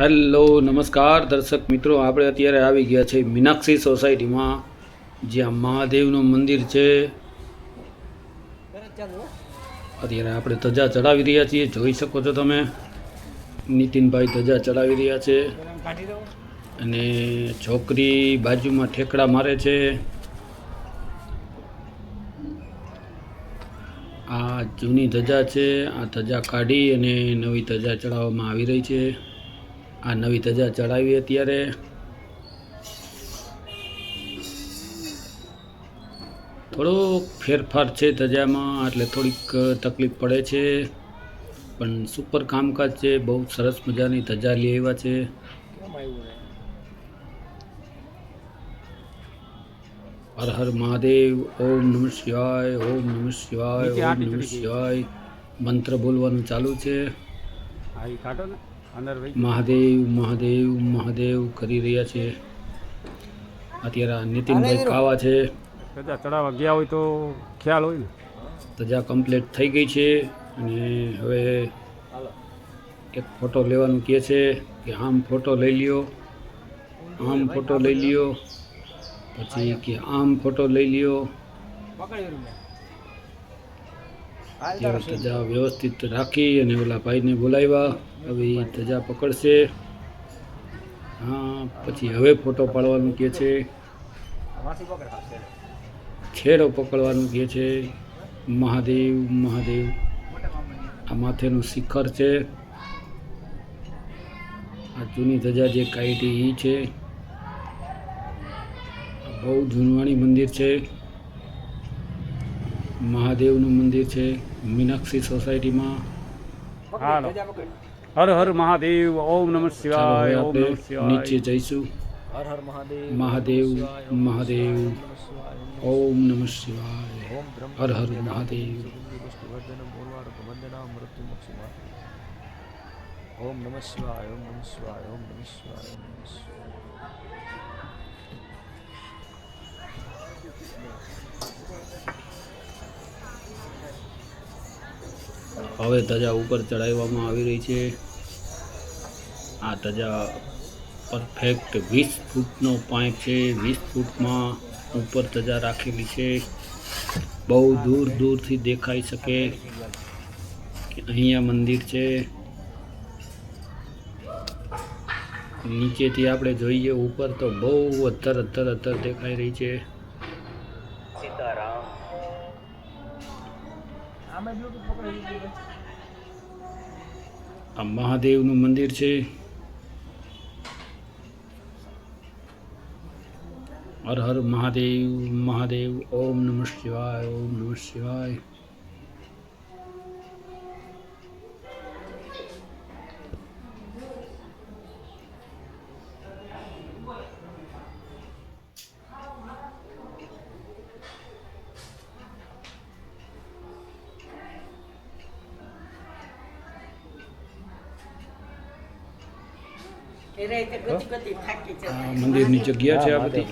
Hello, નમસ્કાર દર્શક મિત્રો. આપણે અત્યારે આવી ગયા છે મીનાક્ષી સોસાયટીમાં, જ્યાં મહાદેવનું મંદિર છે. અત્યારે આપણે ધજા ચડાવી રહ્યા છીએ. જોઈ શકો છો તમે. નીતિનભાઈ ધજા ચડાવી રહ્યા છે. અને છોકરી બાજુમાં ઠેકડા મારે છે. આ જૂની ધજા છે. આ ધજા કાઢી અને નવી ધજા ચડાવવામાં આવી રહી છે. આ નવી ધજા ચડાવી અત્યારે. થોડોક ફેરફાર છે ધજામાં એટલે થોડીક તકલીફ પડે છે. પણ સુપર કામકાજ છે બહુ સરસ મજાની ધજા લઈ આવ્યા છે. હર હર મહાદેવ ઓમ નમ શિવાય ઓમ નમ શિવાય ઓમ નમ શિવાય. મંત્ર બોલવાનું ચાલુ છે. કાઢો ને. મહાદેવ મહાદેવ મહાદેવ કરી રહ્યા છે. અત્યારે આ નીતિનભાઈ કાવા છે. ચડાવવા ગયા હોય તો ખ્યાલ હોય ને. સજા કમ્પ્લીટ થઈ ગઈ છે અને હવે એક ફોટો લેવાનું કહે છે કે આમ ફોટો લઈ લ્યો આમ ફોટો લઈ લ્યો પછી કે આમ ફોટો લઈ લ્યો. ત્યારે ધજા વ્યવસ્થિત રાખી અને ઓલા ભાઈને બોલાવ્યા. હવે એ ધજા પકડશે. હા પછી હવે ફોટો પાડવાનું કહે છે. છેડો પકડવાનું કહે છે. મહાદેવ મહાદેવ. આ માથેનું શિખર છે. આ જૂની ધજા જે કાઢી એ છે બહુ જૂનવાણી મંદિર છે. મહાદેવનું મંદિર છે મીનાક્ષી સોસાયટીમાં. હાલો. હર હર મહાદેવ ઓમ નમઃ શિવાય ઓમ નમઃ શિવાય. નીચે જઈશું. હર હર મહાદેવ મહાદેવ મહાદેવ ઓમ નમઃ શિવાય. ઓમ હર હર મહાદેવ. ઓમ નમઃ શિવાય ઓમ નમઃ શિવાય ઓમ નમઃ શિવાય ઓમ નમઃ શિવાય. હવે ધજા ઉપર ચડાવવામાં આવી રહી છે. આ ધજા પરફેક્ટ વીસ ફૂટનો પાઇપ છે. વીસ ફૂટમાં ઉપર ધજા રાખેલી છે. બહુ દૂર દૂરથી દેખાઈ શકે અહીંયા મંદિર છે. નીચેથી આપણે જોઈએ, ઉપર તો બહુ અત્તર અત્તર અત્તર દેખાઈ રહી છે. આ મહાદેવનું મંદિર છે. હર હર મહાદેવ મહાદેવ ઓમ નમઃ શિવાય ઓમ નમઃ શિવાય. આ મંદિરની જગ્યા છે આ બધી.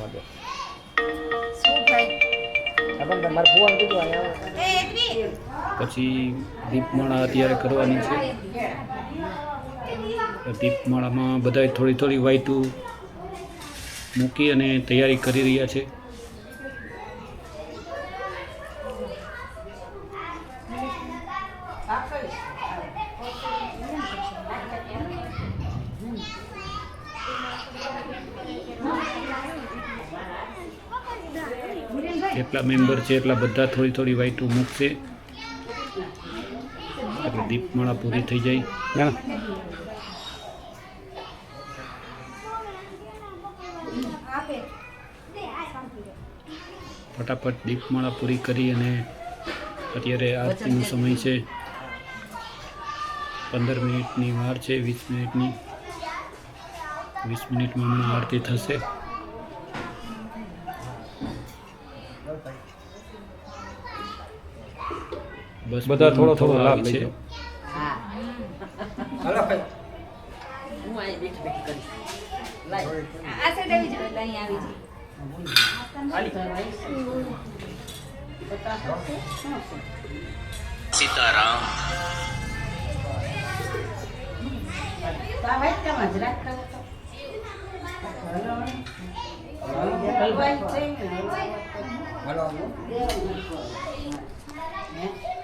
પછી દીપમાળા અત્યારે કરવાની છે. દીપમાળામાં બધાય થોડી થોડી વાઈટું મૂકી અને તૈયારી કરી રહ્યા છે. જેટલા મેમ્બર છે એટલા બધા થોડી થોડી વાઈટું મૂકશે. એટલે દીપમાળા પૂરી થઈ જાય. ફટાફટ દીપમાળા પૂરી કરી અને અત્યારે આરતીનો સમય છે. પંદર મિનિટની વાર છે વીસ મિનિટની. વીસ મિનિટમાં હમણાં આરતી થશે. બધા થોડો થોડો લાભ છે. સીતારામ. હાલો. હે?